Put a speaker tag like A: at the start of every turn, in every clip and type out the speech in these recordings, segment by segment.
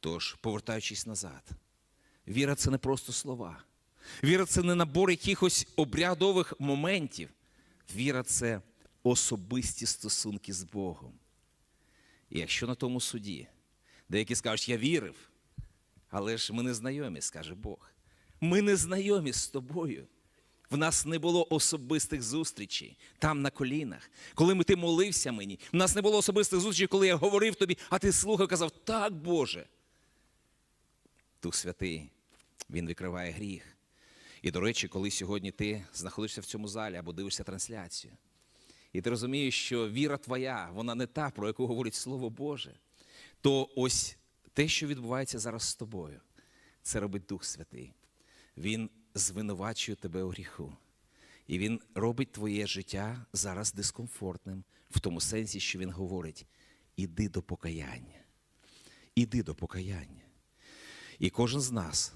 A: Тож, повертаючись назад, віра це не просто слова. Віра це не набор якихось обрядових моментів. Віра це особисті стосунки з Богом. І якщо на тому суді деякі скажуть, я вірив, але ж ми не знайомі, скаже Бог. Ми не знайомі з тобою. В нас не було особистих зустрічей там на колінах. Коли ти молився мені, в нас не було особистих зустрічей, коли я говорив тобі, а ти слухав, казав, так, Боже. Дух Святий, Він викриває гріх. І, до речі, коли сьогодні ти знаходишся в цьому залі або дивишся трансляцію, і ти розумієш, що віра твоя, вона не та, про яку говорить Слово Боже, то ось те, що відбувається зараз з тобою, це робить Дух Святий. Він звинувачує тебе у гріху. І він робить твоє життя зараз дискомфортним, в тому сенсі, що він говорить: іди до покаяння. Іди до покаяння. І кожен з нас,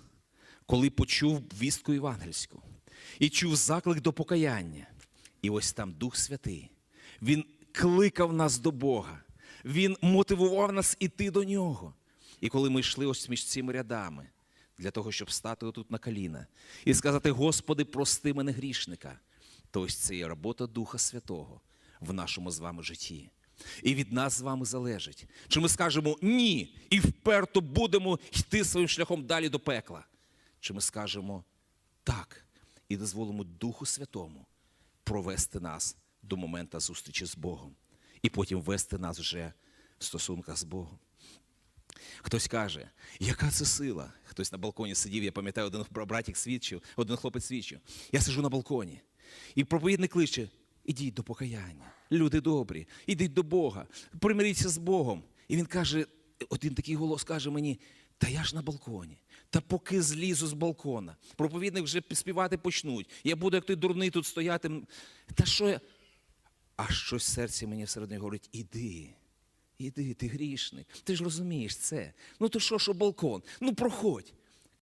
A: коли почув вістку євангельську і чув заклик до покаяння, і ось там Дух Святий, Він кликав нас до Бога, Він мотивував нас іти до нього. І коли ми йшли ось між цими рядами, для того, щоб стати тут на коліна і сказати: Господи, прости мене грішника, то ось це є робота Духа Святого в нашому з вами житті. І від нас з вами залежить, чи ми скажемо ні і вперто будемо йти своїм шляхом далі до пекла, чи ми скажемо так і дозволимо Духу Святому провести нас до моменту зустрічі з Богом і потім вести нас вже в стосунках з Богом. Хтось каже, яка це сила? Хтось на балконі сидів, я пам'ятаю, один братик свідчив, один хлопець свідчив. Я сиджу на балконі, і проповідник кличе: ідіть до покаяння, люди добрі, ідіть до Бога, примиріться з Богом. І він каже, один такий голос каже мені: та я ж на балконі. Та поки злізу з балкона, проповідник вже співати почнуть. Я буду, як той дурний, тут стояти. Та що я? А щось серці мені всередині говорить: іди. Іди, ти грішник, ти ж розумієш це. Ну то що, що балкон? Ну проходь.